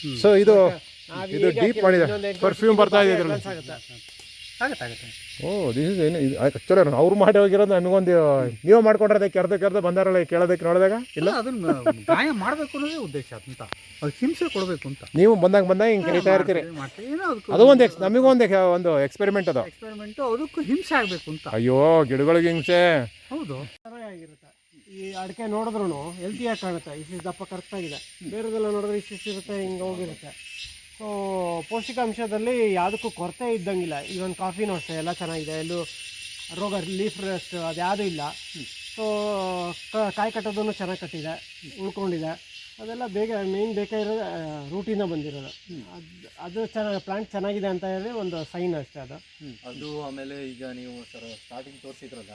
So ಇದು ಇದು deep ಮಾಡಿದೆ ಪರ್ಫ್ಯೂಮ್ ಬರ್ತಾ ಇದೆ ಇದರಲ್ಲಿ. ಓ ದಿಸ್ ಇಸ್ ಏನು ಆ್ಯಕ್ಚುಲಿ ಅವ್ರು ಮಾಡಿ ಹೋಗಿರೋದು ನನಗೊಂದು ನೀವು ಮಾಡ್ಕೊಂಡ್ರೆ ಕೆರೆದ ಕೆರೆದ ಬಂದಾರಲ್ಲ ಕೇಳೋದಕ್ಕೆ ನೋಡಿದಾಗ? ಇಲ್ಲ ಅದನ್ನ ಗಾಯ ಮಾಡಬೇಕು ಅನ್ನೋದೇ ಉದ್ದೇಶ ಅಂತ. ಅದು ಹಿಂಸೆ ಕೊಡಬೇಕು ಅಂತ. ನೀವು ಬಂದಾಗ ಬಂದಾಗ ಹಿಂಗೆ ಕರಿತಾ ಇರ್ತೀರಿ. ಅದು ಒಂದು ಎಕ್ಸ್ ನಮಗೊಂದು ಒಂದು ಒಂದು ಎಕ್ಸ್ಪೆರಿಮೆಂಟ್ ಅದು. ಎಕ್ಸ್ಪೆರಿಮೆಂಟು ಅದಕ್ಕೂ ಹಿಂಸೆ ಆಗಬೇಕು ಅಂತ. ಅಯ್ಯೋ ಗಿಡಗಳಿಗೆ ಹಿಂಸೆ. ಹೌದು. ಆಗಿರುತ್ತೆ ಈ ಅಡಿಕೆ ನೋಡಿದ್ರು ಹೆಲ್ತಿಯಾಗಿ ಕಾಣುತ್ತೆ. ಇಷ್ಟು ದಪ್ಪ ಕರೆಕ್ಟಾಗಿದೆ ಬೇರೆದೆಲ್ಲ ನೋಡಿದ್ರೆ ಇಷ್ಟು ಇರುತ್ತೆ, ಹಿಂಗೆ ಹೋಗಿರುತ್ತೆ. ಸೊ ಪೌಷ್ಟಿಕಾಂಶದಲ್ಲಿ ಯಾವುದಕ್ಕೂ ಕೊರತೆ ಇದ್ದಂಗಿಲ್ಲ. ಈವನ್ ಕಾಫಿನೂ ಅಷ್ಟೇ ಎಲ್ಲ ಚೆನ್ನಾಗಿದೆ. ಎಲ್ಲೂ ರೋಗ ಲೀಫ್ ರೆಸ್ಟ್ ಅದ್ಯಾವುದೂ ಇಲ್ಲ. ಸೊ ಕಾಯಿ ಕಟ್ಟೋದನ್ನು ಚೆನ್ನಾಗಿ ಕಟ್ಟಿದೆ, ಉಳ್ಕೊಂಡಿದೆ. ಅದೆಲ್ಲ ಬೇಗ ಮೇನ್ ಬೇಕಾಗಿರೋದು ರೂಟಿನ ಬಂದಿರೋದು. ಅದು ಅದು ಚೆನ್ನಾಗಿ ಪ್ಲಾಂಟ್ ಚೆನ್ನಾಗಿದೆ ಅಂತ ಹೇಳಿ ಒಂದು ಸೈನ್ ಅಷ್ಟೇ ಅದು. ಅದು ಆಮೇಲೆ ಈಗ ನೀವು ಸರ್ ಸ್ಟಾರ್ಟಿಂಗ್ ತೋರಿಸಿದ್ರಲ್ಲ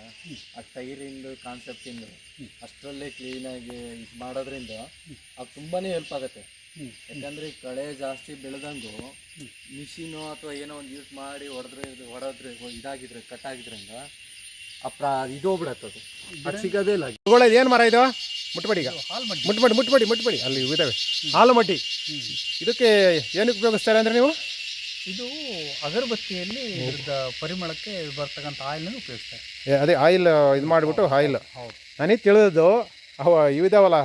ಆ ಟೈರಿಂದು ಕಾನ್ಸೆಪ್ಟಿಂದು ಅಷ್ಟರಲ್ಲೇ ಕ್ಲೀನಾಗಿ ಇದು ಮಾಡೋದ್ರಿಂದ ಅದು ತುಂಬಾ ಹೆಲ್ಪ್ ಆಗುತ್ತೆ. ಯಾಕಂದರೆ ಈ ಕಳೆ ಜಾಸ್ತಿ ಬೆಳೆದಂಗು ಮಿಷಿನು ಅಥವಾ ಏನೋ ಒಂದು ಯೂಸ್ ಮಾಡಿ ಹೊಡೆದ್ರೆ ಹೊಡೆದ್ರೆ ಇದಾಗಿದ್ರೆ ಕಟ್ ಆಗಿದ್ರಿಂದ ಆ ಪ್ರಾ ಇದು ಹೋಗ್ಬಿಡತ್ತೆ ಅದು ಸಿಗೋದೇ ಇಲ್ಲ. ತಗೊಳ್ಳೋದು ಏನು ಮರ ಇದು? ಮುಟ್ಬೇಡಿ ಈಗ. ಮುಟ್ಬೇಡಿ ಮುಟ್ಬೇಡಿ ಮುಟ್ಬೇಡಿ. ಅಲ್ಲಿ ಇದಾವೆ. ಹಾಲು ಮಟ್ಟಿ. ಇದಕ್ಕೆ ಏನಕ್ಕೆ ಉಪಯೋಗಿಸ್ತಾರೆ ಅಂದರೆ ನೀವು? ಇದು ಅಗರಬತ್ತಿಯಲ್ಲಿ ಪರಿಮಳಕ್ಕೆ ಬರ್ತಕ್ಕಂಥ ಆಯಿಲ್ ಉಪಯೋಗಿಸ್ತಾರೆ. ಏ, ಅದೇ ಆಯಿಲ್ ಇದು ಮಾಡಿಬಿಟ್ಟು ಆಯಿಲ್. ಹೌದು ನನಗೆ ತಿಳಿದದ್ದು ಅವ ಇವಿದಾವಲ್ಲ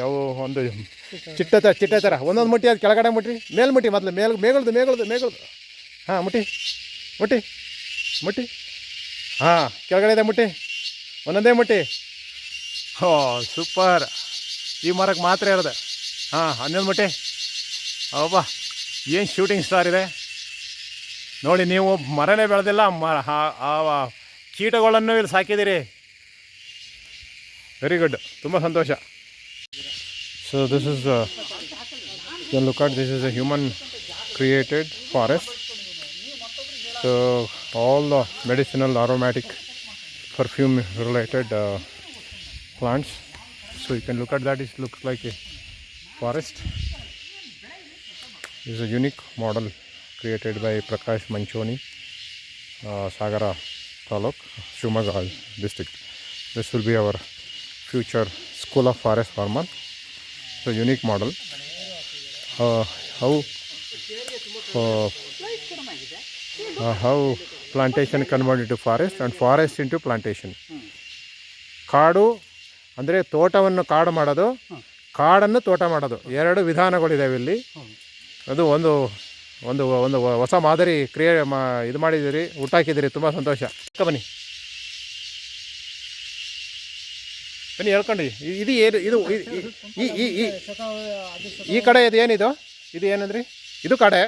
ಯಾವ ಒಂದು ಚಿಟ್ಟೆ ಥರ ಚಿಟ್ಟೆ ಥರ ಒಂದೊಂದು ಮುಟ್ಟಿ ಅದು ಕೆಳಗಡೆ ಮುಟ್ರಿ ಮೇಲ್ ಮುಟ್ಟಿ ಮೊದಲು ಮೇಲ್ ಮೇಗಳ್ದು ಮೇಗಳ್ದು ಮೇಗಳ್ದು. ಹಾಂ ಮುಟ್ಟಿ ಮುಟ್ಟಿ ಮುಟ್ಟಿ. ಹಾಂ, ಕೆಳಗಡೆ ಇದೆ ಮುಟ್ಟಿ. ಒಂದೊಂದೇ ಮುಟ್ಟಿ. ಹೋ, ಸೂಪರ್. ಈ ಮರಕ್ಕೆ ಮಾತ್ರ ಇರೋದೆ. ಹಾಂ, ಹನ್ನೊಂದು ಮುಟ್ಟಿ. ಅಬ್ಬಾ ಏನು ಶೂಟಿಂಗ್ ಸ್ಟಾರ್ ಇದೆ? ನೋಡಿ, ನೀವು ಮರನೇ ಬೆಳೆದಿಲ್ಲ, ಮರ ಕೀಟಗಳನ್ನು ಇಲ್ಲಿ ಸಾಕಿದ್ದೀರಿ. ವೆರಿ ಗುಡ್ ತುಂಬ ಸಂತೋಷ. So this is look at this is a human created forest so all the medicinal aromatic perfume related uh, plants. So you can look at that. It looks like a forest. This is a unique model created by Prakash Manchoni uh, Sagara Taluk Shumaga district. This will be our future school of forest farmer. It's a unique model. Uh, how uh, uh, how plantation convert to forest and forest into plantation ಕಾಡು ಅಂದರೆ ತೋಟವನ್ನು ಕಾಡು ಮಾಡೋದು ಕಾಡನ್ನು ತೋಟ ಮಾಡೋದು. ಎರಡು ವಿಧಾನಗಳಿದ್ದಾವೆ ಇಲ್ಲಿ. ಅದು ಒಂದು ಒಂದು ಒಂದು ಹೊಸ ಮಾದರಿ ಕ್ರಿಯೆ ಮಾ ಇದು ಮಾಡಿದ್ದೀರಿ ಹುಟ್ಟಾಕಿದ್ದೀರಿ ತುಂಬ ಸಂತೋಷ. ಬನ್ನಿ. ಬನ್ನಿ ಹೇಳ್ಕೊಂಡ್ರಿ ಇದು ಏನು ಇದು ಈ ಈ ಕಡೆ ಇದು ಏನಿದು? ಇದು ಏನಂದ್ರಿ? ಇದು ಕಡೆ.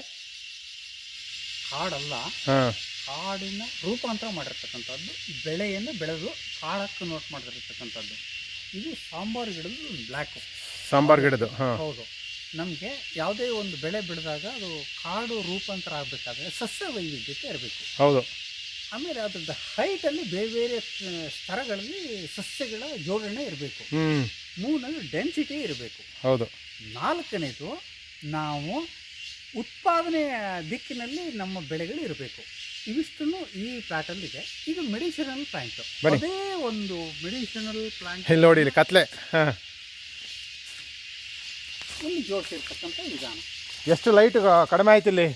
ಕಾಡಲ್ಲ. ಹಾಂ. ಕಾಡಿನ ರೂಪಾಂತರ ಮಾಡಿರ್ತಕ್ಕಂಥದ್ದು ಬೆಳೆಯನ್ನು ಬೆಳೆದು ಕಾಡಕ್ಕೆ ನೋಟ್ ಮಾಡಿರ್ತಕ್ಕಂಥದ್ದು. ಇದು ಸಾಂಬಾರು ಗಿಡದ ಬ್ಲ್ಯಾಕು ಸಾಂಬಾರು ಗಿಡದು ಹೌದು. ನಮಗೆ ಯಾವುದೇ ಒಂದು ಬೆಳೆ ಬೆಳೆದಾಗ ಅದು ಕಾಡು ರೂಪಾಂತರ ಆಗಬೇಕಾದ್ರೆ ಸಸ್ಯ ವೈವಿಧ್ಯತೆ ಇರಬೇಕು. ಹೌದು. ಆಮೇಲೆ ಅದ್ರದ್ದು ಹೈಟಲ್ಲಿ ಬೇರೆ ಬೇರೆ ಸ್ತರಗಳಲ್ಲಿ ಸಸ್ಯಗಳ ಜೋಡಣೆ ಇರಬೇಕು. ಮೂರನೇ ಡೆನ್ಸಿಟಿ ಇರಬೇಕು. ಹೌದು. ನಾಲ್ಕನೇದು ನಾವು ಉತ್ಪಾದನೆಯ ದಿಕ್ಕಿನಲ್ಲಿ ನಮ್ಮ ಬೆಳೆಗಳು ಇರಬೇಕು. ಇವಿಷ್ಟನ್ನು ಈ ಪ್ಲಾಟಲ್ಲಿದೆ. ಇದು ಮೆಡಿಸಿನಲ್ ಪ್ಲಾಂಟ್. ಅದೇ ಒಂದು ಮೆಡಿಸಿನಲ್ ಪ್ಲಾಂಟ್. ಇಲ್ಲಿ ನೋಡಿ ಇಲ್ಲಿ ಕತ್ಲೆ. ಹಾಂ. ಇಲ್ಲಿ ಜೋಡಿಸಿರ್ತಕ್ಕಂಥ ವಿಧಾನ. ಎಷ್ಟು ಲೈಟ್ ಕಡಿಮೆ ಆಯ್ತು ಇಲ್ಲಿ?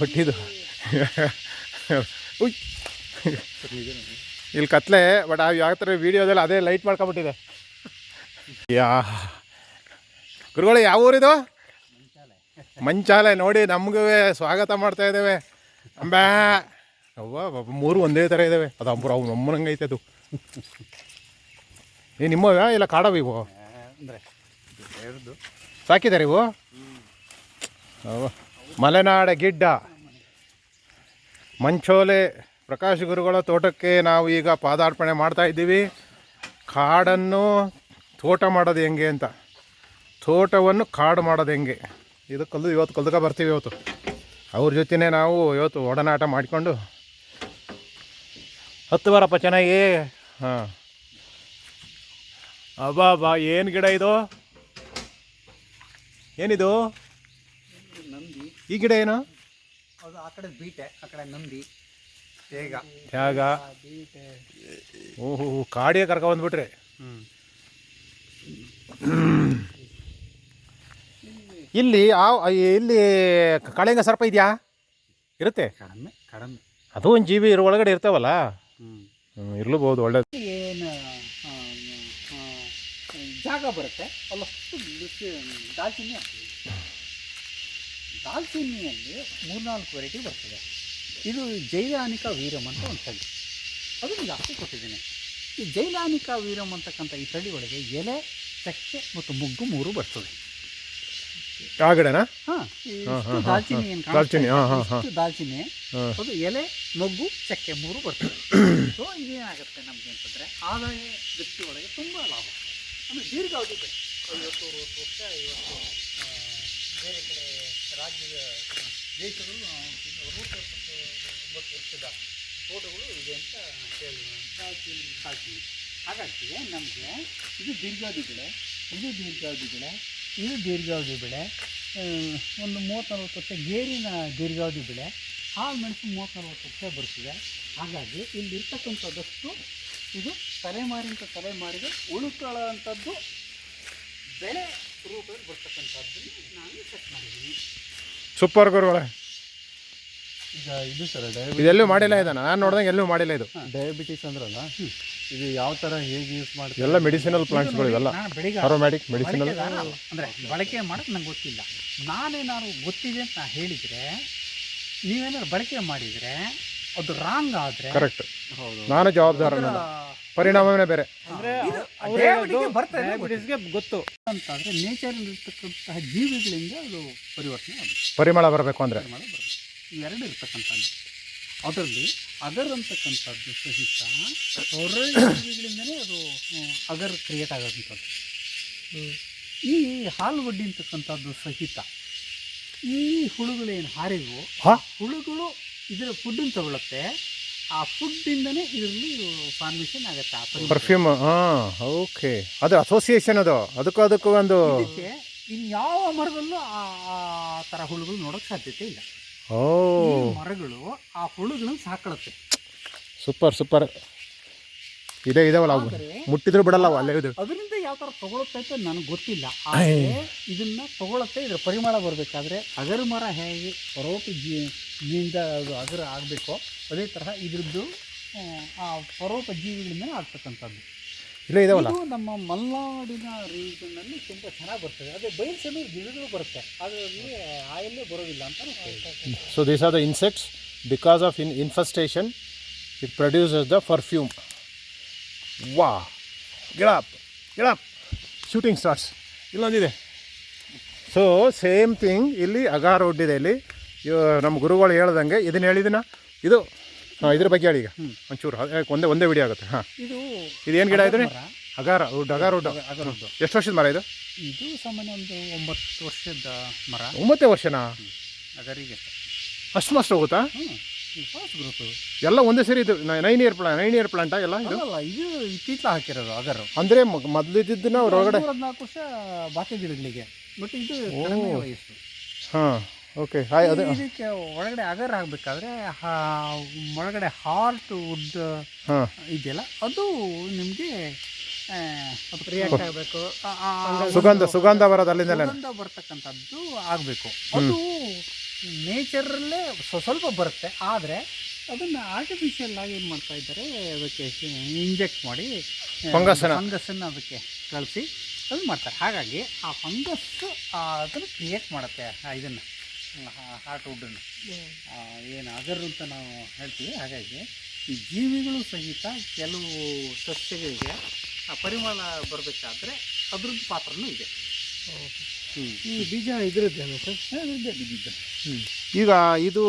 ಬಟ್ ಇದು ಉಯ್. ಇಲ್ಲಿ ಕತ್ಲೆ ಬಟ್ ಆ ಯಾವ ಥರ ವೀಡಿಯೋದಲ್ಲಿ ಅದೇ ಲೈಟ್ ಮಾಡ್ಕೊಂಬಿಟ್ಟಿದೆ ಯಾ. ಗುರುಗಳು ಯಾವ ಊರಿದು? ಮಂಚಾಲೆ ನೋಡಿ ನಮಗೂ ಸ್ವಾಗತ ಮಾಡ್ತಾ ಇದ್ದೇವೆ. ಅಂಬಾ. ಅವ್ವ ಮೂರು ಒಂದೇ ಥರ ಇದ್ದಾವೆ. ಅದು ಅಂಬ್ರ ಅವು ಅಮ್ಮನಂಗೆ ಐತೆ ಅದು. ಏ ನಿಮ್ಮವ ಇಲ್ಲ ಕಾಡವ ಇವು? ಅಂದರೆ ಸಾಕಿದ್ದಾರೆ ಇವು ಮಲೆನಾಡ ಗಿಡ್ಡ. ಮಂಚೋಲೆ ಪ್ರಕಾಶ್ ಗುರುಗಳ ತೋಟಕ್ಕೆ ನಾವು ಈಗ ಪಾದಾರ್ಪಣೆ ಮಾಡ್ತಾ ಇದ್ದೀವಿ. ಕಾಡನ್ನು ತೋಟ ಮಾಡೋದು ಹೆಂಗೆ ಅಂತ. ತೋಟವನ್ನು ಕಾಡು ಮಾಡೋದು ಹೆಂಗೆ? ಇದು ಕಲ್ಲು ಇವತ್ತು ಕಲ್ದಕ ಬರ್ತೀವಿ ಇವತ್ತು. ಅವ್ರ ಜೊತೆನೇ ನಾವು ಇವತ್ತು ಒಡನಾಟ ಮಾಡಿಕೊಂಡು ಹತ್ತು ಬಾರಪ್ಪ ಚೆನ್ನಾಗಿ. ಹಾಂ. ಅಬ್ಬಾ ಬಾ ಏನು ಗಿಡ ಇದು? ಏನಿದು? ನಂದಿ ಈ ಗಿಡ ಏನು? ಅದು ಆ ಕಡೆ ಬೀಟೆ ಆ ಕಡೆ ನಂದಿ ತೇಗ. ತ್ಯಾಗ ಓಹೋ ಕಾಡಿಗೆ ಕರ್ಕೊ ಬಂದ್ಬಿಟ್ರೆ. ಹ್ಞೂ ಇಲ್ಲಿ ಆ ಇಲ್ಲಿ ಕಳೆಂಗ ಸರ್ಪ ಇದೆಯಾ? ಇರುತ್ತೆ. ಕಡಿಮೆ ಕಡಿಮೆ. ಅದು ಒಂದು ಜೀವಿ ಇರೋ ಒಳಗಡೆ ಇರ್ತಾವಲ್ಲ? ಹ್ಞೂ ಇರ್ಲೂಬಹುದು ಒಳ್ಳೇದು ಏನು ಜಾಗ ಬರುತ್ತೆ. ಅಲ್ಲಷ್ಟು ದಾಲ್ಚಿನ್ನಿ ಹಾಕ್ತೀವಿ ದಾಲ್ಚಿನ್ನಿಯಲ್ಲಿ ಮೂರ್ನಾಲ್ಕು ವೆರೈಟಿ ಬರ್ತದೆ. ಇದು ಜೈಲಾನಿಕ ವೀರಂ ಅಂತ ಒಂದು ತಳಿ ಅದನ್ನು ಜಾಸ್ತಿ ಕೊಟ್ಟಿದ್ದೀನಿ. ಈ ಜೈಲಾನಿಕ ವೀರಂ ಅಂತಕ್ಕಂಥ ಈ ತಳಿ ಒಳಗೆ ಎಲೆ ಚಕ್ಕೆ ಮತ್ತು ಮುಗ್ಗು ಮೂರು ಬರ್ತದೆ. ಆ ಗಿಡನಾ ಹಾಂ ದಾಲ್ಚಿನ್ನಿ. ಏನು ದಾಲ್ಚಿನ್ನಿ, ಹಾ, ಹಾ, ಹಾ. ದಾಲ್ಚಿನ್ನಿ ಅದು ಎಲೆ ಮೊಗ್ಗು ಚಕ್ಕೆ ಮೂರು ಬರ್ತದೆ. ಸೊ ಇದೇನಾಗುತ್ತೆ ನಮ್ಗೆ ಅಂತಂದರೆ ಆದಾಯ ವ್ಯಕ್ತಿ ಒಳಗೆ ತುಂಬ ಲಾಭ. ಅಂದರೆ ದೀರ್ಘಾವಧಿ ಬೆಳೆ. ಐವತ್ತು ಅರವತ್ತು ವರ್ಷ ಇವತ್ತು ಬೇರೆ ಕಡೆ ರಾಜ್ಯದ ದೇಶಗಳು ಅರವತ್ತು ಒಂಬತ್ತು ವರ್ಷದ ತೋಟಗಳು ಇದೆ ಅಂತ ಹೇಳಿ ಸಾಳ್ತೀವಿ ಹಾಗಾಗಿ ನಮಗೆ ಇದು ದೀರ್ಘಾವಧಿ ಬೆಳೆ. ಇದು ದೀರ್ಘಾವಧಿ ಬೆಳೆ. ಇದು ದೀರ್ಘಾವಧಿ ಬೆಳೆ. ಒಂದು ಮೂವತ್ತು ನಲ್ವತ್ತು ವರ್ಷ ಗೇರಿನ ದೀರ್ಘಾವಧಿ ಬೆಳೆ. ಹಾಲು ಮೆಣಸು ಮೂವತ್ತು ನಲ್ವತ್ತು ವರ್ಷ ಬರ್ತದೆ ಹಾಗಾಗಿ ಇಲ್ಲಿರ್ತಕ್ಕಂಥದ್ದಷ್ಟು ಇದು ತಲೆಮಾರಿಂದ ತಲೆಮಾರಿಗೆ ಉಳುಕೊಳ್ಳುವಂಥದ್ದು ಬೆಳೆ ರೂಪದಲ್ಲಿ ಬರ್ತಕ್ಕಂಥದ್ದನ್ನು ನಾನು ಸೆಟ್ ಮಾಡಿದ್ದೀನಿ. ಸೂಪರ್ ಗುರುಗಳೇ. ಈಗ ಇದು ಸರ್ ಇದೆಲ್ಲೂ ಮಾಡಿಲ್ಲ ಇದನ್ನು. ನಾನು ನೋಡಿದಂಗೆ ಎಲ್ಲೂ ಮಾಡಿಲ್ಲ ಇದು. ಡಯಾಬಿಟಿಸ್ ಅಂದ್ರಲ್ಲ ಇದು ಯಾವ ಥರ ಹೇಗೆ ಯೂಸ್ ಮಾಡ್ತೀವಿ ಎಲ್ಲ ಮೆಡಿಸಿನಲ್ ಪ್ಲಾಂಟ್ಸ್ಗಳು ಇವೆಲ್ಲ. ನಾನು ಬೆಳಿಗ್ಗೆ ಅರೋಮ್ಯಾಟಿಕ್ ಮೆಡಿಸಿನಲ್ ಅಲ್ಲ. ಅಂದ್ರೆ ಬಳಕೆ ಮಾಡಕ್ಕೆ ನಂಗೆ ಗೊತ್ತಿಲ್ಲ. ನಾನೇನಾದ್ರು ಗೊತ್ತಿದೆ ಅಂತ ನಾ ಹೇಳಿದರೆ ನೀವೇನಾದ್ರು ಬಳಕೆ ಮಾಡಿದರೆ ಅದು ರಾಂಗ್ ಆದರೆ ಕರೆಕ್ಟ್ ಹೌದು. ನಾನು ಜವಾಬ್ದಾರನಲ್ಲ. ಪರಿಣಾಮವೇ ಬೇರೆ. ಅಂದ್ರೆ ಬರ್ತದೆ ಗೊತ್ತು. ಅಂತಂದರೆ ನೇಚರಲ್ಲಿ ಇರ್ತಕ್ಕಂತಹ ಜೀವಿಗಳಿಂದ ಅದು ಪರಿವರ್ತನೆ ಆಗುತ್ತೆ. ಪರಿಮಳ ಬರಬೇಕು ಅಂದರೆ. ಪರಿಮಳ ಬರುತ್ತೆ ಇವೆರಡು ಇರ್ತಕ್ಕಂಥದ್ದು. ಅದರಲ್ಲಿ ಅಗರ್ ಅಂತಕ್ಕಂಥದ್ದು ಸಹಿತ ಜೀವಿಗಳಿಂದನೇ ಅದು ಅಗರ್ ಕ್ರಿಯೇಟ್ ಆಗೋದಂಥದ್ದು. ಈ ಹಾಲು ಬಡ್ಡಿ ಅಂತಕ್ಕಂಥದ್ದು ಸಹಿತ ಈ ಹುಳುಗಳೇನು ಹಾರಿವು ಹಾ? ಹುಳುಗಳು ಇದರ ಫುಡ್ಡನ್ನು ತಗೊಳ್ಳುತ್ತೆ. ಆ ಫುಡ್ಡಿಂದನೇ ಇದರಲ್ಲಿ ಫಾರ್ಮೇಷನ್ ಆಗುತ್ತೆ. ಪರ್ಫ್ಯೂಮ್ ಹಾಂ ಓಕೆ ಅದು ಅಸೋಸಿಯೇಷನ್ ಅದು. ಅದಕ್ಕೂ ಅದಕ್ಕೂ ಒಂದು ಇನ್ಯಾವ ಮರದಲ್ಲೂ ಆ ಆ ಥರ ಹುಳುಗಳು ನೋಡೋಕ್ಕೆ ಸಾಧ್ಯತೆ ಇಲ್ಲ. ಓ. ಈ ಮರಗಳು ಆ ಹುಳುಗಳನ್ನು ಸಾಕಳುತ್ತೆ. Super super. ಇದೆ ಇದಾವಲ್ಲ ಅವು. ಮುಟ್ಟಿದ್ರು ಬಿಡಲ್ಲ ಅವು ಅಲ್ಲೇ ಇದು ಅದರಿಂದ ಯಾವ ಥರ ತಗೊಳುತ್ತೆ ಅಂತ ನನಗೆ ಗೊತ್ತಿಲ್ಲ. ಆದರೆ ಇದನ್ನ ತಗೊಳುತ್ತೆ ಇದರ ಪರಿಮಳ ಬರಬೇಕಾದ್ರೆ ಅಗರ ಮರ ಹೇಗೆ ಪರೋಪ ಜೀವಿಯಿಂದ ಅದು ಅಗರ ಆಗಬೇಕೋ ಅದೇ ತರಹ ಇದ್ರದ್ದು ಆ, ಆ ಪರೋಪ ಜೀವಿಗಳಿಂದ ಆಗ್ತಕ್ಕಂಥದ್ದು. ಇಲ್ಲೇ ಇದಾವಲ್ಲ? ಇದು ನಮ್ಮ ಮಲ್ನಾಡಿನ ರೀಜನ್ನಲ್ಲಿ ತುಂಬ ಚೆನ್ನಾಗಿ ಬರ್ತದೆ. ಅದೇ ಬಯಲು ಗಿಡಗಳು ಬರುತ್ತೆ. ಅದರಲ್ಲಿ ಆಯಲ್ಲೇ ಬರೋದಿಲ್ಲ ಅಂತ. So these are the insects because of in infestation it produces the perfume ವಾ ಗಿಳಪ್ ಗಿಳಪ್ ಶೂಟಿಂಗ್ ಸ್ಟಾರ್ಸ್ ಇಲ್ಲೊಂದಿದೆ. ಸೊ ಸೇಮ್ ಥಿಂಗ್ ಇಲ್ಲಿ ಅಗಾರ್ ಇದೆ ಇಲ್ಲಿ. ನಮ್ಮ ಗುರುಗಳು ಹೇಳ್ದಂಗೆ ಇದನ್ನ ಹೇಳಿದಿನ. ಇದು ಹಾಂ ಇದ್ರ ಬಗ್ಗೆ ಹೇಳಿ ಈಗ. ಒಂಚೂರು ಯಾಕೆ ಒಂದೇ ಒಂದೇ ವಿಡಿಯೋ ಆಗುತ್ತೆ. ಹಾಂ. ಇದು ಇದೇನು ಗಿಡ ಇದ್ರೆ? ಅಗಾರ ಉಡ್ ಅಗಾರ ಉಡ್ ಎಷ್ಟು ವರ್ಷದ ಮರ ಇದು? ಇದು ಸಾಮಾನ್ಯ ಒಂದು ಒಂಬತ್ತು ವರ್ಷದ ಮರ. ಒಂಬತ್ತೇ ವರ್ಷನಾ? ಅಗರಿಗೆ ಅಷ್ಟು. ಮಸ್ತ್ ಹೋಗುತ್ತಾ? ಹ್ಞೂ ಫಾಸ್ಟ್ ಗ್ರೋತು ಎಲ್ಲ ಒಂದೇ ಸರಿ ಇದು nine year plant nine year ಪ್ಲಾಂಟಾ ಎಲ್ಲ ಇದು? ಇದು ಇತ್ತೀಚಲ ಹಾಕಿರೋದು ಅಗರು. ಅಂದರೆ ಮೊದಲಿದ್ದನ್ನ ಅವ್ರ ಒಳಗಡೆ ಹದಿನಾಲ್ಕು ವರ್ಷ ಬಾಕಿ ಗಿಡಗಳಿಗೆ ಬಟ್ ಇದು ಕಡಿಮೆ ವಯಸ್ಸು. ಹಾಂ. ಓಕೆ ಹಾಯ್ ಅದು ಇದಕ್ಕೆ ಒಳಗಡೆ ಅಗರ್ ಆಗಬೇಕಾದ್ರೆ ಒಳಗಡೆ ಹಾರ್ಟ್ ವುಡ್ ಇದೆಯಲ್ಲ ಅದು ನಿಮಗೆ ರಿಯಾಕ್ಟ್ ಆಗಬೇಕು. ಸುಗಂಧ ಸುಗಂಧ ಬರೋದು ಅಲ್ಲಿಂದಲೇ. ಸುಗಂಧ ಬರ್ತಕ್ಕಂಥದ್ದು ಆಗಬೇಕು. ಅದು ನೇಚರಲ್ಲೇ ಸ್ವಲ್ಪ ಬರುತ್ತೆ. ಆದರೆ ಅದನ್ನು ಆರ್ಟಿಫಿಷಿಯಲ್ ಆಗಿ ಏನು ಮಾಡ್ತಾ ಇದ್ದಾರೆ ಅದಕ್ಕೆ ಇಂಜೆಕ್ಟ್ ಮಾಡಿ ಫಂಗಸ್ಸನ್ನ. ಫಂಗಸ್ಸನ್ನು ಅದಕ್ಕೆ ಕಳಿಸಿ ಅದು ಮಾಡ್ತಾರೆ. ಹಾಗಾಗಿ ಆ ಫಂಗಸ್ ಅದನ್ನು ಕ್ರಿಯೇಟ್ ಮಾಡುತ್ತೆ ಇದನ್ನು. ಹಾರ್ಟ್ ವುಡ್ಡನ್ನು ಏನು ಅಗರ್ ಅಂತ ನಾವು ಹೇಳ್ತೀವಿ ಹಾಗಾಗಿ ಈ ಜೀವಿಗಳು ಸಹಿತ ಕೆಲವು ಸಸ್ಯಗಳಿಗೆ ಆ ಪರಿಮಳ ಬರಬೇಕಾದ್ರೆ ಅದ್ರದ್ದು ಪಾತ್ರನೂ ಇದೆ. ಈ ಬೀಜ ಇದ್ರದ್ದೇನು ಸರ್? ಈಗ ಇದು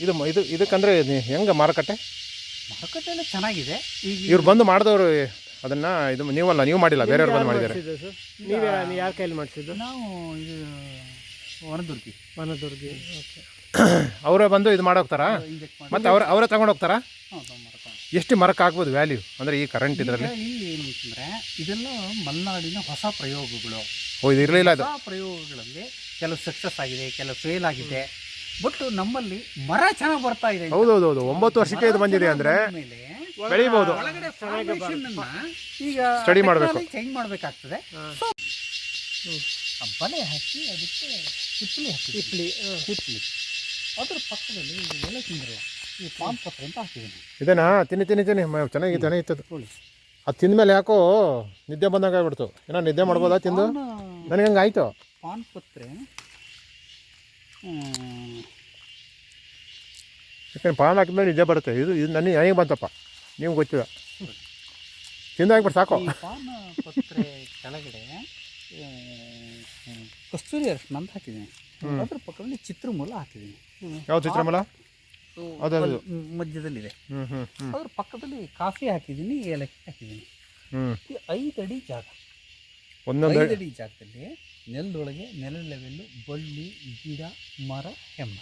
ಇದು ಮ- ಇದು ಇದಕ್ಕಂದ್ರೆ ಹೆಂಗ ಹೆಂಗೆ ಮಾರುಕಟ್ಟೆ? ಮಾರುಕಟ್ಟೆಲ್ಲ ಚೆನ್ನಾಗಿದೆ. ಈಗ ಇವ್ರು ಬಂದು ಮಾಡಿದವರು ಅದನ್ನ ಇದು ನೀವಲ್ಲ ನೀವು ಮಾಡಿಲ್ಲ ಬೇರೆಯವ್ರು ಬಂದು ಮಾಡಿದ್ದಾರೆ. ನೀವೇ ಯಾರ ಕೈಯಲ್ಲಿ ಮಾಡಿಸಿದ್ದು? ನಾವು ಇದು ವನದುರ್ಗಿ. ವನದುರ್ಗಿ ಓಕೆ. ಅವರೇ ಬಂದು ಇದು ಮಾಡೋಗ್ತಾರಾ ಇಂಜೆಕ್ಟ್ ಮಾಡಿ. ಮತ್ತೆ ಅವ್ರ ಅವರೇ ತಗೊಂಡು ಹೋಗ್ತಾರಾ? ಹೌದು, ಮಾಡ್ಕೊಂಡು. ಎಷ್ಟು ಮರಕ್ಕೆ ಆಗ್ಬೋದು ವ್ಯಾಲ್ಯೂ ಅಂದರೆ ಈ ಕರೆಂಟ್ ಇದರಲ್ಲಿ? ಏನು ಅಂತಂದರೆ ಇದೆಲ್ಲ ಮಲೆನಾಡಿನ ಹೊಸ ಪ್ರಯೋಗಗಳು. ಓ ಇದು ಇರಲಿಲ್ಲ ಇದು ಹೊಸ ಪ್ರಯೋಗಗಳಲ್ಲಿ ಕೆಲವು ಸಕ್ಸಸ್ ಆಗಿದೆ ಕೆಲವು ಫೇಲ್ ಆಗಿದೆ. ಬಟ್ ನಮ್ಮಲ್ಲಿ ಮರ ಚೆನ್ನಾಗಿ ಬರ್ತಾ ಇದೆ ಹೌದು ಹೌದು ಹೌದು ಒಂಬತ್ತು ವರ್ಷಕ್ಕೆ ಇದು ಬಂದಿದೆ ಅಂದರೆ ಮೇಲೆ ಒಳಗಡೆ ಈಗ ಸ್ಟಡಿ ಮಾಡಬೇಕು. ಚೇಂಜ್ ಮಾಡಬೇಕಾಗ್ತದೆ. ಬಲೆ ಹಾಕಿ ಅದಕ್ಕೆ ಹಿಪ್ಪಲಿ ಅದರ ಹಿಪ್ಪಲಿ ಅದ್ರ ಪಕ್ಕದಲ್ಲಿ ಎಲೆ ತಿಂದಿರುವ ಈ ಪಾನ್ ಪತ್ರ ಅಂತ ಹಾಕಿದ್ದೀನಿ ಇದೇನಾ ತಿನ್ನಿ ತಿನ್ನಿ ತಿನ್ನಿ. ಚೆನ್ನಾಗಿ ಚೆನ್ನಾಗಿತ್ತದು ಕೋಳಿ ಅದು. ತಿಂದಮೇಲೆ ಯಾಕೋ ನಿದ್ದೆ ಬಂದಂಗೆ ಆಗ್ಬಿಡ್ತು. ಏನೋ ನಿದ್ದೆ ಮಾಡ್ಬೋದಾ ತಿಂದು? ನನಗೆ ಹಂಗೆ ಆಯಿತು. ಪಾನ್ ಪತ್ರೆ ಯಾಕಂದ್ರೆ ಪಾನ್ ಹಾಕಿದ್ಮೇಲೆ ನಿದ್ದೆ ಬರುತ್ತೆ. ಇದು ಇದು ನನಗೆ ನನಗೆ ಬಂತಪ್ಪ. ನೀವು ಗೊತ್ತಿಲ್ಲ. ತಿಂದಾಗ್ಬಿಟ್ಟು ಸಾಕು. ಈ ಪಾನ್ ಪತ್ರೆ ಕೆಳಗಡೆ ಕಸ್ತೂರಿ ಅರಿಶಿನ ಅಂತ ಹಾಕಿದ್ದೀನಿ. ಅದ್ರ ಪಕ್ಕದಲ್ಲಿ ಚಿತ್ರಮೂಲ ಹಾಕಿದ್ದೀನಿ. ಯಾವ ಚಿತ್ರಮೂಲ. ಮಧ್ಯದಲ್ಲಿದೆ. ಅದ್ರ ಪಕ್ಕದಲ್ಲಿ ಕಾಫಿ ಹಾಕಿದ್ದೀನಿ ಏಲಕ್ಕಿ ಹಾಕಿದ್ದೀನಿ. ಈ ಐದು ಅಡಿ ಜಾಗ. ಒಂದೊಂದು ಅಡಿ. ಜಾಗದಲ್ಲಿ ನೆಲದೊಳಗೆ ನೆಲ ಲೆವೆಲ್ಲು ಬಳ್ಳಿ ಗಿಡ ಮರ ಹೆಮ್ಮ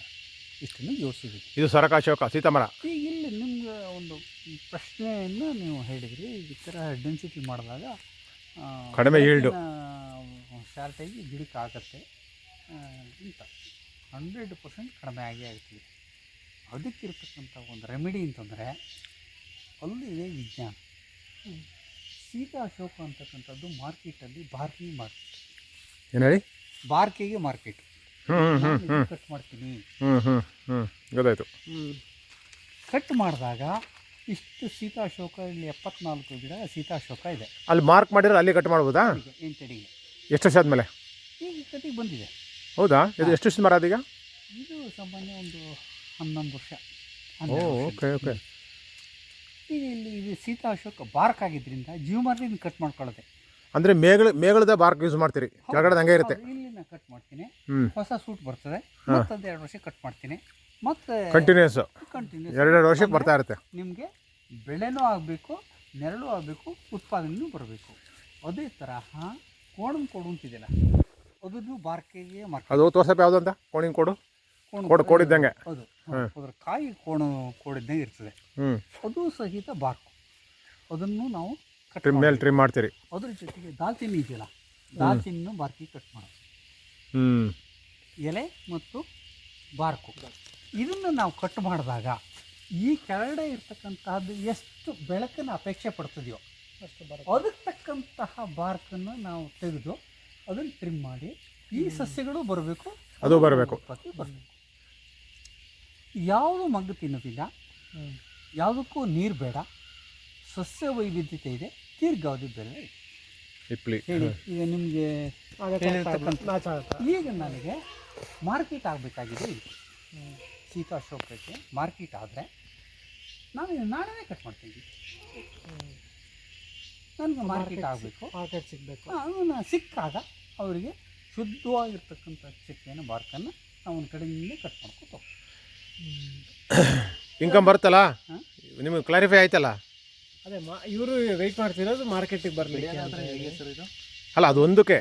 ಇಷ್ಟನ್ನು ಯೋಚಿಸಿದ್ವಿ ಇದು ಸರಕಾಶೋಕ ಸೀತಾಮರ. ಈಗ ಇಲ್ಲಿ ನಿಮ್ಗೆ ಒಂದು ಪ್ರಶ್ನೆಯನ್ನು ನೀವು ಹೇಳಿದ್ರಿ ಈ ಥರ ಡೆನ್ಸಿಟಿ ಮಾಡಿದಾಗ ಕಡಿಮೆ ಶಾರ್ಟೇಜ್ ಗಿಡಕ್ಕೆ ಆಗುತ್ತೆ ಅಂತ. ಹಂಡ್ರೆಡ್ ಪರ್ಸೆಂಟ್ ಕಡಿಮೆ ಆಗೇ ಆಗ್ತೀವಿ ಅದಕ್ಕಿರ್ತಕ್ಕಂಥ ಒಂದು ರೆಮಿಡಿ ಅಂತಂದರೆ ಅಲ್ಲಿ ಇದೆ ವಿಜ್ಞಾನ. ಸೀತಾ ಅಶೋಕ ಅಂತಕ್ಕಂಥದ್ದು ಮಾರ್ಕೆಟಲ್ಲಿ ಬಾರ್ಕಿ ಮಾರ್ಕೆಟ್ ಏನು ಹೇಳಿ? ಬಾರ್ಕಿಗೆ ಮಾರ್ಕೆಟ್ ಕಟ್ ಮಾಡ್ತೀನಿ. ಹ್ಞೂ ಹ್ಞೂ ಹ್ಞೂ ಗೊತ್ತಾಯ್ತು. ಹ್ಞೂ ಕಟ್ ಮಾಡಿದಾಗ ಇಷ್ಟು ಸೀತಾಶೋಕ ಇಲ್ಲಿ ಎಪ್ಪತ್ನಾಲ್ಕು ಗಿಡ ಸೀತಾಶೋಕ ಇದೆ. ಅಲ್ಲಿ ಮಾರ್ಕ್ ಮಾಡಿದ್ರೆ ಅಲ್ಲಿ ಕಟ್ ಮಾಡ್ಬೋದಾ? ಎಂಟಡಿಗೆ. ಎಷ್ಟು ವರ್ಷ ಆದಮೇಲೆ? ಈಗ ಬಂದಿದೆ. ಹೌದಾ? ಇದು ಎಷ್ಟು ವರ್ಷದ ಮರ ಅದೀಗ ಇದು ಸಾಮಾನ್ಯ ಒಂದು ಹನ್ನೊಂದು ವರ್ಷ. Oh okay okay. ಈಗ ಇಲ್ಲಿ ಇದು ಸೀತಾಶೋಕ ಬಾರ್ಕ್ ಆಗಿದ್ದರಿಂದ ಜೀವಮಾರ್ಲಿಂದ ಕಟ್ ಮಾಡ್ಕೊಳ್ಳೋದೆ. ಅಂದರೆ ಮೇಗಳ ಮೇಗಳದ ಬಾರ್ಕ್ ಯೂಸ್ ಮಾಡ್ತೀರಿ. ಕೆಳಗಡೆ ಹಂಗೆ ಇರುತ್ತೆ. ಇಲ್ಲಿ ನಾನು ಕಟ್ ಮಾಡ್ತೀನಿ. ಹೊಸ ಸೂಟ್ ಬರ್ತದೆ. ಮತ್ತೊಂದು ಎರಡು ವರ್ಷ ಕಟ್ ಮಾಡ್ತೀನಿ. ಮತ್ತೆ ಕಂಟಿನ್ಯೂಸ್ ಕಂಟಿನ್ಯೂಸ್ ಎರಡೆರಡು ವರ್ಷಕ್ಕೆ ಬರ್ತಾ ಇರುತ್ತೆ. ನಿಮಗೆ ಬೆಳೆನೂ ಆಗಬೇಕು ನೆರಳು ಆಗಬೇಕು ಉತ್ಪಾದನೆಯೂ ಬರಬೇಕು. ಅದೇ ತರಹ ಕೋಣಂ ಕೊಡು ಅಂತಿದೆಯಲ್ಲ ಅದನ್ನು ಬಾರ್ಕೆಗೆ ಮಾರ್ಕ್ ಅದು ತೋರ್ಸಪ್ಪ ಯಾವುದು ಅಂತ? ಕೋಣಿಂಗ್ ಕೊಡು? ಕೋಣ ಕೊಡು ಕೊಡಿದ್ದಂಗೆ. ಅದು ಅದರ ಕಾಯಿ ಕೋಣ ಕೋಡಿದ್ದಂಗೆ ಇರ್ತದೆ. ಹ್ಞೂ ಅದು ಸಹಿತ ಬಾರ್ಕು. ಅದನ್ನು ನಾವು ಕಟ್ ಟ್ರಿಮ್ ಮೇಲೆ ಟ್ರಿಮ್ ಮಾಡ್ತೀರಿ. ಅದ್ರ ಜೊತೆಗೆ ದಾಲ್ಚಿನ್ನಿ ಇದೆಯಲ್ಲ ದಾಲ್ಚಿನ್ನ ಬಾರ್ಕಿ ಕಟ್ ಮಾಡೋದು. ಹ್ಞೂ ಎಲೆ ಮತ್ತು ಬಾರ್ಕು. ಇದನ್ನು ನಾವು ಕಟ್ ಮಾಡಿದಾಗ ಈ ಕೆಳಗಡೆ ಇರ್ತಕ್ಕಂತಹದ್ದು ಎಷ್ಟು ಬೆಳಕನ್ನು ಅಪೇಕ್ಷೆ ಪಡ್ತಿದೆಯೋ ಅಷ್ಟು ಬರ ಅದಕ್ಕೆ ತಕ್ಕಂತಹ ಬಾರ್ಕನ್ನು ನಾವು ತೆಗೆದು ಅದನ್ನು ಟ್ರಿಮ್ ಮಾಡಿ ಈ ಸಸ್ಯಗಳು ಬರಬೇಕು. ಅದು ಬರಬೇಕು. ಬರಬೇಕು. ಯಾವುದು ಮಗ್ಗು ತಿನ್ನೋದಿಲ್ಲ. ಯಾವುದಕ್ಕೂ ನೀರು ಬೇಡ. ಸಸ್ಯ ವೈವಿಧ್ಯತೆ ಇದೆ. ದೀರ್ಘಾವಧಿ ಇದೆ. ಇಪ್ಲಿ. ಹೇಳಿ ಈಗ ನಿಮಗೆ ಈಗ ನನಗೆ ಮಾರ್ಕೆಟ್ ಆಗಬೇಕಾಗಿದೆ ಇದು ಸೀತಾಶೋಕಕ್ಕೆ ಮಾರ್ಕೆಟ್ ಆದರೆ ನಾನು ನಾನೇ ಕಟ್ ಮಾಡ್ತೀನಿ. ನನಗೆ ಮಾರ್ಕೆಟ್ ಆಗಬೇಕು ಮಾರ್ಕೆಟ್ ಸಿಗಬೇಕು. ಅವನ್ನ ಸಿಕ್ಕಾಗ ಅವರಿಗೆ ಶುದ್ಧವಾಗಿರ್ತಕ್ಕಂಥ ಚಕ್ಕೆಯನ್ನು ಬಾರ್ಕನ್ನು ನಾವು ಒಂದು ಕಡೆಯಿಂದ ಕಟ್ ಮಾಡ್ಕೊತ. ಇನ್ಕಮ್ ಬರುತ್ತಲ್ಲ? ನಿಮಗೆ ಕ್ಲಾರಿಫೈ ಆಯ್ತಲ್ಲ? ಅದೇ ಮಾ ಇವರು ವೆಯ್ಟ್ ಮಾಡ್ತಿರೋದು ಮಾರ್ಕೆಟಿಗೆ ಬರಲಿ ಅಂತ ಸರ್ ಇದು? ಅಲ್ಲ ಅದು ಒಂದಕ್ಕೆ.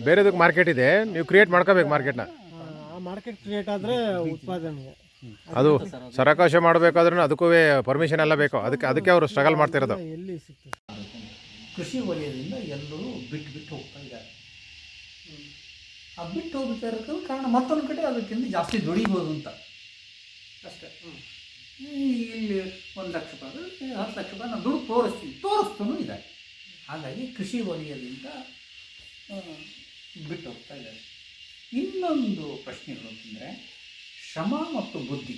ಬೇರೆದಕ್ಕೆ ಮಾರ್ಕೆಟ್ ಇದೆ. ನೀವು ಕ್ರಿಯೇಟ್ ಮಾಡ್ಕೋಬೇಕು ಮಾರ್ಕೆಟ್ನ ಆ, ಆ ಮಾರ್ಕೆಟ್ ಕ್ರಿಯೇಟ್ ಆದರೆ ಉತ್ಪಾದನೆ ಅದು ಸರಕಾಶ ಮಾಡಬೇಕಾದ್ರೂ ಅದಕ್ಕೂ ಪರ್ಮಿಷನ್ ಎಲ್ಲ ಬೇಕು? ಅದಕ್ಕೆ ಅದಕ್ಕೆ ಅವರು ಸ್ಟ್ರಗಲ್ ಮಾಡ್ತಿರೋದು. ಎಲ್ಲಿ ಸಿಗ್ತದೆ? ಕೃಷಿ ವಲಯದಿಂದ ಎಲ್ಲರೂ ಬಿಟ್ಟು ಬಿಟ್ಟು ಹೋಗ್ತಾ ಇದ್ದಾರೆ. ಆ ಬಿಟ್ಟು ಹೋಗ್ತಾ ಇರೋದ್ರ ಕಾರಣ ಮತ್ತೊಂದು ಕಡೆ ಅದಕ್ಕಿಂತ ಜಾಸ್ತಿ ದುಡಿಬೋದು ಅಂತ. ಅಷ್ಟೇ ಇಲ್ಲಿ ಒಂದು ಲಕ್ಷ ರೂಪಾಯಿ ಹತ್ತು ಲಕ್ಷ ರೂಪಾಯಿ ನಾನು ದುಡ್ಡು ತೋರಿಸ್ತೀನಿ ತೋರಿಸ್ತೂ ಇದೆ. ಹಾಗಾಗಿ ಕೃಷಿ ವಲಯದಿಂದ ಬಿಟ್ಟು ಹೋಗ್ತಾ ಇದ್ದಾರೆ. ಇನ್ನೊಂದು ಪ್ರಶ್ನೆಗಳು ಅಂತಂದರೆ ಶ್ರಮ ಮತ್ತು ಬುದ್ಧಿ.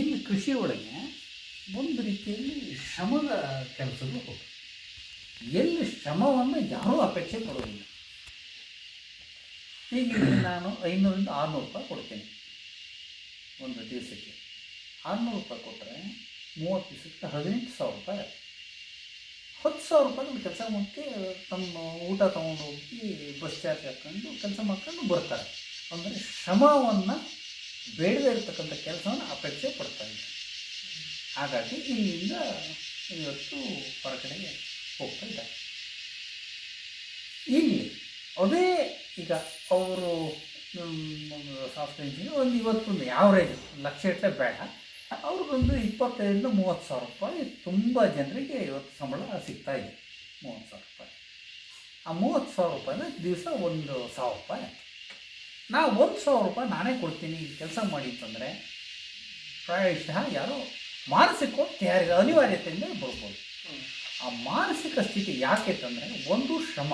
ಇಲ್ಲಿ ಕೃಷಿ ಒಳಗೆ ಒಂದು ರೀತಿಯಲ್ಲಿ ಶ್ರಮದ ಕೆಲಸಗಳು ಹೋಗ್ತವೆ. ಎಲ್ಲಿ ಶ್ರಮವನ್ನು ಯಾರೂ ಅಪೇಕ್ಷೆ ಕೊಡೋದಿಲ್ಲ ಈಗ ನಾನು ಐನೂರಿಂದ ಆರುನೂರು ರೂಪಾಯಿ ಕೊಡ್ತೇನೆ. ಒಂದು ದಿವಸಕ್ಕೆ. ಆರುನೂರು ರೂಪಾಯಿ ಕೊಟ್ಟರೆ ಮೂವತ್ತು ದಿವಸಕ್ಕೆ ಹದಿನೆಂಟು ಸಾವಿರ ರೂಪಾಯಿ. ಹತ್ತು ಸಾವಿರ ರೂಪಾಯಿ ಕೆಲಸ ಮತ್ತೆ ತಮ್ಮ ಊಟ ತೊಗೊಂಡು ಹೋಗಿ ಬಸ್ ಚಾರ್ಜ್ ಹಾಕ್ಕೊಂಡು ಕೆಲಸ ಮಾಡ್ಕೊಂಡು ಬರ್ತಾರೆ. ಅಂದರೆ ಶ್ರಮವನ್ನು ಬೇಡದೇ ಇರತಕ್ಕಂಥ ಕೆಲಸವನ್ನು ಅಪೇಕ್ಷೆ ಪಡ್ತಾ ಹಾಗಾಗಿ ಇಲ್ಲಿಂದ ಇವತ್ತು ಹೊರಗಡೆಗೆ ಹೋಗ್ತಾ ಇಲ್ಲಿ ಅದೇ ಈಗ ಅವರು ಸಾಫ್ಟ್ವೇರ್ ಇಂಜಿನಿಯರ್ ಒಂದು ಇವತ್ತೊಂದು ಯಾವ್ರೇಜ್ ಲಕ್ಷ ಇಟ್ಟರೆ ಬೇಡ. ಅವ್ರಿಗೊಂದು ಇಪ್ಪತ್ತೈದರಿಂದ ಮೂವತ್ತು ಸಾವಿರ ರೂಪಾಯಿ ತುಂಬ ಜನರಿಗೆ ಇವತ್ತು ಸಂಬಳ ಸಿಗ್ತಾ ಇದೆ. ಮೂವತ್ತು ಸಾವಿರ ರೂಪಾಯಿ. ಆ ಮೂವತ್ತು ಸಾವಿರ ರೂಪಾಯಿನ ದಿವಸ ಒಂದು ಸಾವಿರ ರೂಪಾಯಿ. ನಾ ಒಂದು ಸಾವಿರ ರೂಪಾಯಿ ನಾನೇ ಕೊಡ್ತೀನಿ, ಈ ಕೆಲಸ ಮಾಡಿ ಅಂತಂದರೆ ಪ್ರಾಯಶಃ ಯಾರೋ ಮಾನಸಿಕ ತಯಾರಿ ಅನಿವಾರ್ಯತೆಯಿಂದ ಬರ್ಬೋದು. ಆ ಮಾನಸಿಕ ಸ್ಥಿತಿ ಯಾಕೆ ಅಂತಂದರೆ ಒಂದು ಶ್ರಮ.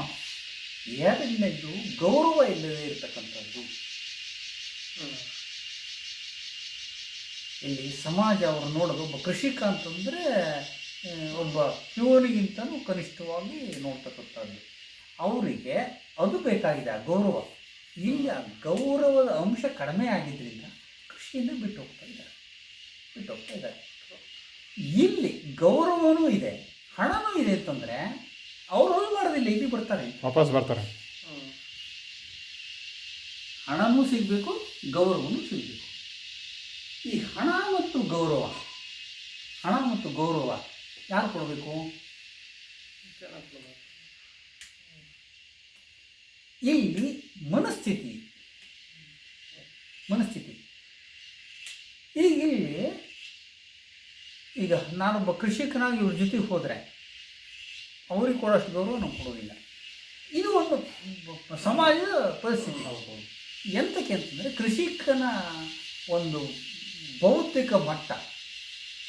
ಎರಡನೇದು ಗೌರವ ಇಲ್ಲದೆ ಇರತಕ್ಕಂಥದ್ದು. ಇಲ್ಲಿ ಸಮಾಜ ಅವರು ನೋಡೋದು ಒಬ್ಬ ಕೃಷಿಕ ಅಂತಂದರೆ ಒಬ್ಬ ಪ್ಯೂರಿಗಿಂತಲೂ ಕನಿಷ್ಠವಾಗಿ ನೋಡ್ತಕ್ಕಂಥದ್ದು. ಅವರಿಗೆ ಅದು ಬೇಕಾಗಿದೆ, ಆ ಗೌರವ. ಇಲ್ಲಿ ಆ ಗೌರವದ ಅಂಶ ಕಡಿಮೆ ಆಗಿದ್ದರಿಂದ ಕೃಷಿಯಿಂದ ಬಿಟ್ಟು ಹೋಗ್ತಾ ಇದ್ದಾರೆ. ಬಿಟ್ಟು ಹೋಗ್ತಾ ಇದ್ದಾರೆ. ಇಲ್ಲಿ ಗೌರವನೂ ಇದೆ. ಹಣನೂ ಇದೆ ಅಂತಂದರೆ ಅವ್ರು ಹೋಗಬಾರ್ದಿಲ್ಲ ಇಲ್ಲಿ ಬರ್ತಾರೆ. ವಾಪಸ್ ಬರ್ತಾರೆ. ಹಣನೂ ಸಿಗಬೇಕು ಗೌರವನೂ ಸಿಗಬೇಕು. ಈ ಹಣ ಮತ್ತು ಗೌರವ ಹಣ ಮತ್ತು ಗೌರವ ಯಾರು ಕೊಡಬೇಕು? ಇಲ್ಲಿ ಮನಸ್ಥಿತಿ ಮನಸ್ಥಿತಿ ಈಗ ಇಲ್ಲಿ ಈಗ ನಾನೊಬ್ಬ ಕೃಷಿಕನಾಗಿ ಇವ್ರ ಜೊತೆಗೆ ಹೋದರೆ ಅವ್ರಿಗೆ ಕೊಡೋಷ್ಟು ಗೌರವ ನಾವು ಕೊಡೋದಿಲ್ಲ ಇದು ಒಂದು ಸಮಾಜದ ಪರಿಸ್ಥಿತಿ ಎಂತಕ್ಕೆ ಅಂತಂದರೆ ಕೃಷಿಕನ ಒಂದು ಭೌತಿಕ ಮಟ್ಟ,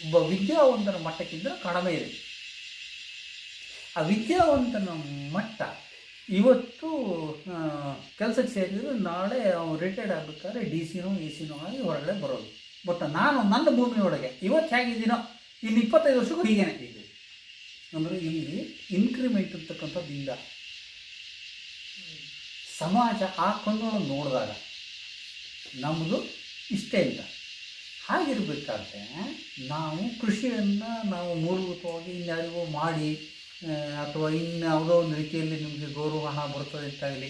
ಒಬ್ಬ ವಿದ್ಯಾವಂತನ ಮಟ್ಟಕ್ಕಿಂತ ಕಡಿಮೆ ಇದೆ ಆ ವಿದ್ಯಾವಂತನ ಮಟ್ಟ ಇವತ್ತು ಕೆಲಸಕ್ಕೆ ಸೇರಿದರೆ ನಾಳೆ ಅವ್ನು ರಿಟೈರ್ಡ್ ಆಗ್ಬೇಕಾದ್ರೆ ಡಿ ಸಿನೋ ಎ ಸಿನೋ ಆಗಿ ಹೊರಗಡೆ ಬರೋದು. ಬಟ್ ನಾನು ನನ್ನ ಭೂಮಿಯೊಳಗೆ, ಇವತ್ತು ಹೇಗಿದ್ದೀನೋ ಇನ್ನು ಇಪ್ಪತ್ತೈದು ವರ್ಷಕ್ಕೂ ಹೀಗೇನೆ ಇದೆ. ಅಂದರೆ ಇಲ್ಲಿ ಇನ್ಕ್ರಿಮೆಂಟ್ ಅಂತಕ್ಕಂಥದ್ದು ಇಲ್ಲ. ಸಮಾಜ ಕಣ್ಣೊಳಗೆ ನೋಡಿದಾಗ ನಮ್ಮದು ಇಷ್ಟೇ ಇಲ್ಲ. ಹಾಗಿರಬೇಕಾದ್ರೆ ನಾವು ಕೃಷಿಯನ್ನು ನಾವು ಮೂಲಭೂತವಾಗಿ ಇನ್ಯಾರಿಗೋ ಮಾಡಿ ಅಥವಾ ಇನ್ಯಾವುದೋ ಒಂದು ರೀತಿಯಲ್ಲಿ ನಿಮಗೆ ಗೌರವ ಹಣ ಬರ್ತದೆ ಅಂತಾಗಲಿ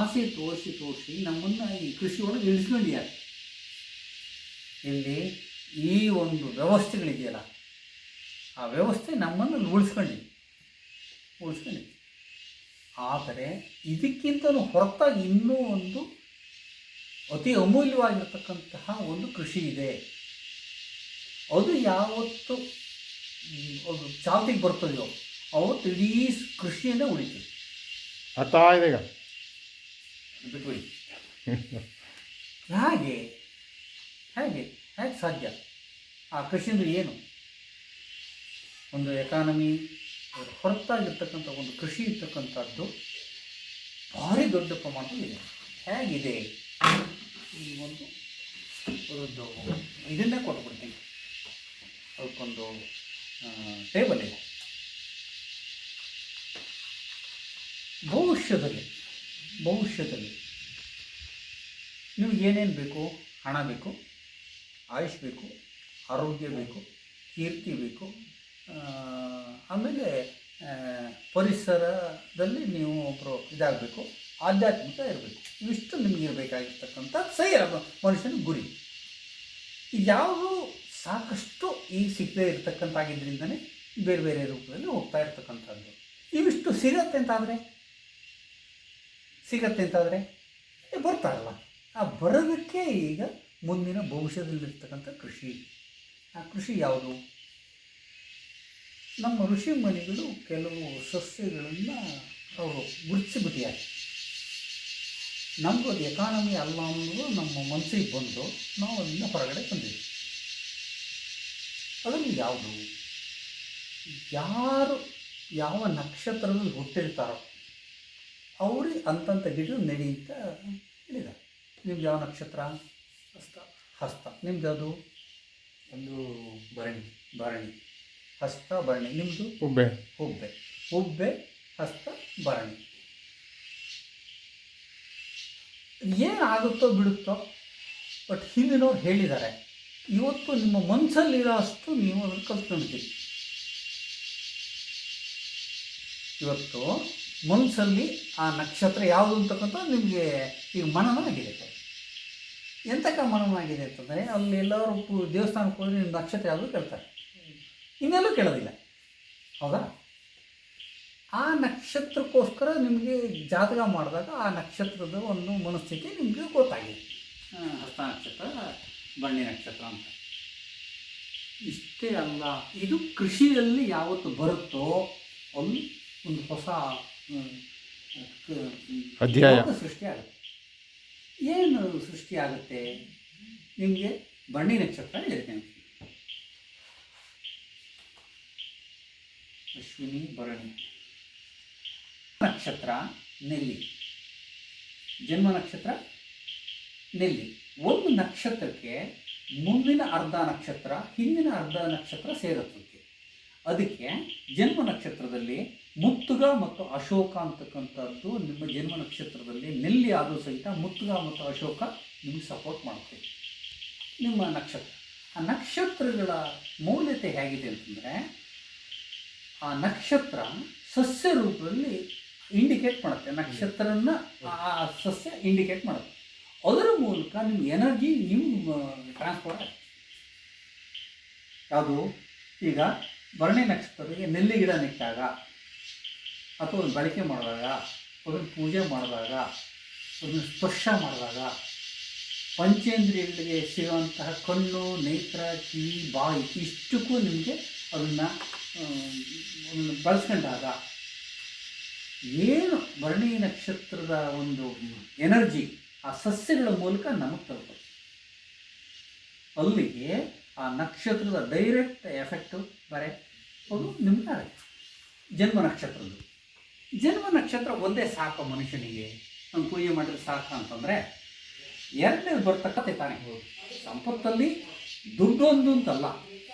ಆಸೆ ತೋರಿಸಿ ತೋರಿಸಿ ನಮ್ಮನ್ನು ಈ ಕೃಷಿಯೊಳಗೆ ಇಳಿಸ್ಕೊಂಡಿದ್ದಾರೆ. ಇಲ್ಲಿ ಈ ಒಂದು ವ್ಯವಸ್ಥೆಗಳಿದೆಯಲ್ಲ ಆ ವ್ಯವಸ್ಥೆ ನಮ್ಮನ್ನು ಉಳಿಸ್ಕೊಂಡು ಉಳಿಸ್ಕೊಂಡಿದೆ. ಆದರೆ ಇದಕ್ಕಿಂತಲೂ ಹೊರತಾಗಿ ಇನ್ನೂ ಒಂದು ಅತಿ ಅಮೂಲ್ಯವಾಗಿರ್ತಕ್ಕಂತಹ ಒಂದು ಕೃಷಿ ಇದೆ. ಅದು ಯಾವತ್ತು ಅದು ಚಾಲ್ತಿಗೆ ಬರ್ತದೆಯೋ ಅವತ್ತು ಇಡೀ ಕೃಷಿಯನ್ನೇ ಉಳಿತೀವಿ ಅರ್ಥ ಇದೆ ಈಗ. ಬಿಟ್ಬಿಡಿ ಹಾಗೆ ಹೇಗೆ ಹೇಗೆ ಸಾಧ್ಯ. ಆ ಕೃಷಿ ಅಂದರೆ ಏನು? ಒಂದು ಎಕಾನಮಿ ಹೊರತಾಗಿರ್ತಕ್ಕಂಥ ಒಂದು ಕೃಷಿ ಇರ್ತಕ್ಕಂಥದ್ದು ಭಾರಿ ದೊಡ್ಡ ಪ್ರಮಾಣದಲ್ಲಿದೆ ಹೇಗಿದೆ? ಈ ಒಂದು ಉದ್ಯೋಗ ಇದನ್ನೇ ಕೊಟ್ಬಿಡ್ತೀನಿ. ಅದಕ್ಕೊಂದು ಟೇಬಲ್ ಇದೆ. ಭವಿಷ್ಯದಲ್ಲಿ ಭವಿಷ್ಯದಲ್ಲಿ ನಿಮ್ಗೆ ಏನೇನು ಬೇಕು? ಹಣ ಬೇಕು, ಆಯುಷ್ ಬೇಕು, ಆರೋಗ್ಯ ಬೇಕು, ಕೀರ್ತಿ ಬೇಕು ಆಮೇಲೆ ಪರಿಸರದಲ್ಲಿ ನೀವು ಒಬ್ಬರು ಇದಾಗಬೇಕು, ಆಧ್ಯಾತ್ಮಿಕ ಇರಬೇಕು. ಇವಿಷ್ಟು ನಿಮ್ಗೆ ಇರಬೇಕಾಗಿರ್ತಕ್ಕಂಥ ಸೈ ಮನುಷ್ಯನ ಗುರಿ. ಇದ್ಯಾವುದು ಸಾಕಷ್ಟು ಈ ಸಿಗದೇ ಇರತಕ್ಕಂಥಾಗಿದ್ದರಿಂದನೇ ಬೇರೆ ಬೇರೆ ರೂಪದಲ್ಲಿ ಹೋಗ್ತಾ ಇರ್ತಕ್ಕಂಥದ್ದು. ಇವಿಷ್ಟು ಸಿಗತ್ತೆ ಅಂತಾದರೆ? ಸಿಗತ್ತೆ ಅಂತಾದರೆ? ಬರ್ತಾರಲ್ಲ ಆ ಬರೋದಕ್ಕೆ ಈಗ ಮುಂದಿನ ಭವಿಷ್ಯದಲ್ಲಿರ್ತಕ್ಕಂಥ ಕೃಷಿ. ಆ ಕೃಷಿ ಯಾವುದು? ನಮ್ಮ ಋಷಿ ಮುನಿಗಳು ಕೆಲವು ಸಸ್ಯಗಳನ್ನು ಅವರು ಗುರುತಿಸಿಬಿಟ್ಟಿದ್ದಾರೆ. ನಮಗೂ ಅದು ಎಕಾನಮಿ ಅಲ್ಲ ಅನ್ನೋದು ನಮ್ಮ ಮನಸ್ಸಿಗೆ ಬಂದು ನಾವು ಅದನ್ನ ಹೊರಗಡೆ ತಂದಿದ್ವಿ ಅದನ್ನು ಯಾವುದು? ಯಾರು ಯಾವ ನಕ್ಷತ್ರದಲ್ಲಿ ಹುಟ್ಟಿರ್ತಾರೋ ಅವ್ರಿಗೆ ಅಂತಂಥ ಗಿಡ ನಡಿ ಅಂತ ಹೇಳಿದ್ದಾರೆ. ನಿಮ್ದು ಯಾವ ನಕ್ಷತ್ರ? ಹಸ್ತ. ಹಸ್ತ. ನಿಮ್ದು ಅದು ಒಂದು ಭರಣಿ. ಭರಣಿ. ಹಸ್ತ ಭರಣಿ. ನಿಮ್ಮದು ಉಬ್ಬೆ ಹುಬ್ಬೆ. ಹುಬ್ಬೆ ಹಸ್ತ ಭರಣಿ. ಏನಾಗುತ್ತೋ ಬಿಡುತ್ತೋ ಬಟ್ ಹಿಂದಿನವ್ರು ಹೇಳಿದ್ದಾರೆ. ಇವತ್ತು ನಿಮ್ಮ ಮನಸ್ಸಲ್ಲಿರೋ ಅಷ್ಟು ನೀವು ಅದನ್ನು ಕಲ್ತ್ಕೊಂಡಿದ್ದೀರಿ ಇವತ್ತು ಮನಸ್ಸಲ್ಲಿ ಆ ನಕ್ಷತ್ರ ಯಾವುದು ಅಂತಕ್ಕಂಥ ನಿಮಗೆ ಈಗ ಮನನ ಆಗಿದೆ ಎಂತಕ್ಕ ಮನನ ಆಗಿದೆ ಅಂತಂದರೆ ಅಲ್ಲಿ ಎಲ್ಲರೂ ದೇವಸ್ಥಾನಕ್ಕೆ ಹೋದರೆ ನಿಮ್ಮ ನಕ್ಷತ್ರ ಯಾವುದು ಕೇಳ್ತಾರೆ. ಇನ್ನೆಲ್ಲೂ ಕೇಳೋದಿಲ್ಲ. ಹೌದಾ? ಆ ನಕ್ಷತ್ರಕ್ಕೋಸ್ಕರ ನಿಮಗೆ ಜಾತಕ ಮಾಡಿದಾಗ ಆ ನಕ್ಷತ್ರದ ಒಂದು ಮನಸ್ಥಿತಿ ನಿಮಗೆ ಗೊತ್ತಾಗಿದೆ. ಹಸ್ತ ನಕ್ಷತ್ರ ಬಣ್ಣಿ ನಕ್ಷತ್ರ ಅಂತ. ಇಷ್ಟೇ ಅಲ್ಲ ಇದು ಕೃಷಿಯಲ್ಲಿ ಯಾವತ್ತು ಬರುತ್ತೋ ಅಲ್ಲಿ ಒಂದು ಹೊಸ ಅಧ್ಯಾಯ. ಸೃಷ್ಟಿ ಸೃಷ್ಟಿಯಾಗುತ್ತೆ ಏನು ಸೃಷ್ಟಿಯಾಗುತ್ತೆ ನಿಮಗೆ ಬನ್ನಿ ನಕ್ಷತ್ರ ಹೇಳ್ತೇನೆ ಅಶ್ವಿನಿ ಭರಣಿ. ನಕ್ಷತ್ರ ನೆಲ್ಲಿ. ಜನ್ಮ ನಕ್ಷತ್ರ ನೆಲ್ಲಿ. ಒಂದು ನಕ್ಷತ್ರಕ್ಕೆ ಮುಂದಿನ ಅರ್ಧ ನಕ್ಷತ್ರ, ಹಿಂದಿನ ಅರ್ಧ ನಕ್ಷತ್ರ ಸೇರತ್ತಕ್ಕೆ ಅದಕ್ಕೆ ಜನ್ಮ ನಕ್ಷತ್ರದಲ್ಲಿ ಮುತ್ತುಗ ಮತ್ತು ಅಶೋಕ ಅಂತಕ್ಕಂಥದ್ದು ನಿಮ್ಮ ಜನ್ಮ ನಕ್ಷತ್ರದಲ್ಲಿ ನೆಲ್ಲಿ ಆದರೂ ಸಹಿತ ಮುತ್ತುಗ ಮತ್ತು ಅಶೋಕ ನಿಮಗೆ ಸಪೋರ್ಟ್ ಮಾಡುತ್ತೆ. ನಿಮ್ಮ ನಕ್ಷತ್ರ. ಆ ನಕ್ಷತ್ರಗಳ ಮೌಲ್ಯತೆ ಹೇಗಿದೆ ಅಂತಂದರೆ ಆ ನಕ್ಷತ್ರ ಸಸ್ಯ ರೂಪದಲ್ಲಿ ಇಂಡಿಕೇಟ್ ಮಾಡುತ್ತೆ. ನಕ್ಷತ್ರನ ಆ ಸಸ್ಯ ಇಂಡಿಕೇಟ್ ಮಾಡುತ್ತೆ. ಅದರ ಮೂಲಕ ನಿಮ್ಮ ಎನರ್ಜಿ ನಿಮ್ಮ ಟ್ರಾನ್ಸ್ಫರ್ ಆಗುತ್ತೆ. ಯಾವುದು? ಈಗ ಭರಣಿ ನಕ್ಷತ್ರಕ್ಕೆ ನೆಲ್ಲಿ ಗಿಡ ನೆಟ್ಟಾಗ, ಅಥವಾ ಒಂದು ಬಳಕೆ ಮಾಡಿದಾಗ, ಅದನ್ನು ಪೂಜೆ ಮಾಡಿದಾಗ, ಅದನ್ನು ಸ್ಪರ್ಶ ಮಾಡಿದಾಗ, ಪಂಚೇಂದ್ರಿಯಗಳಿಗೆ ಸಿಗುವಂತಹ ಕಣ್ಣು, ನೇತ್ರ, ಕಿವಿ, ಬಾಯಿ, ಇಷ್ಟಕ್ಕೂ ನಿಮಗೆ ಅದನ್ನು ಅದನ್ನು ಬಳಸ್ಕೊಂಡಾಗ ಏನು ಭರಣಿ ನಕ್ಷತ್ರದ ಒಂದು ಎನರ್ಜಿ ಆ ಸಸ್ಯಗಳ ಮೂಲಕ ನಮಗೆ ತಲುಪುತ್ತೆ. ಅಲ್ಲಿಗೆ ಆ ನಕ್ಷತ್ರದ ಡೈರೆಕ್ಟ್ ಎಫೆಕ್ಟು ಬರೆ, ಅದು ನಿಮ್ಗೆ ಜನ್ಮ ನಕ್ಷತ್ರದ್ದು. ಜನ್ಮ ನಕ್ಷತ್ರ ಒಂದೇ ಸಾಕು ಮನುಷ್ಯನಿಗೆ. ನಾನು ಪೂಜೆ ಮಾಡಿದ್ರೆ ಸಾಕು ಅಂತಂದರೆ ಎರಡನೇ ಬರ್ತಕ್ಕಂಥ ತಾನೇ. ಸಂಪತ್ತಲ್ಲಿ ದುಡ್ಡೊಂದು ಅಂತಲ್ಲ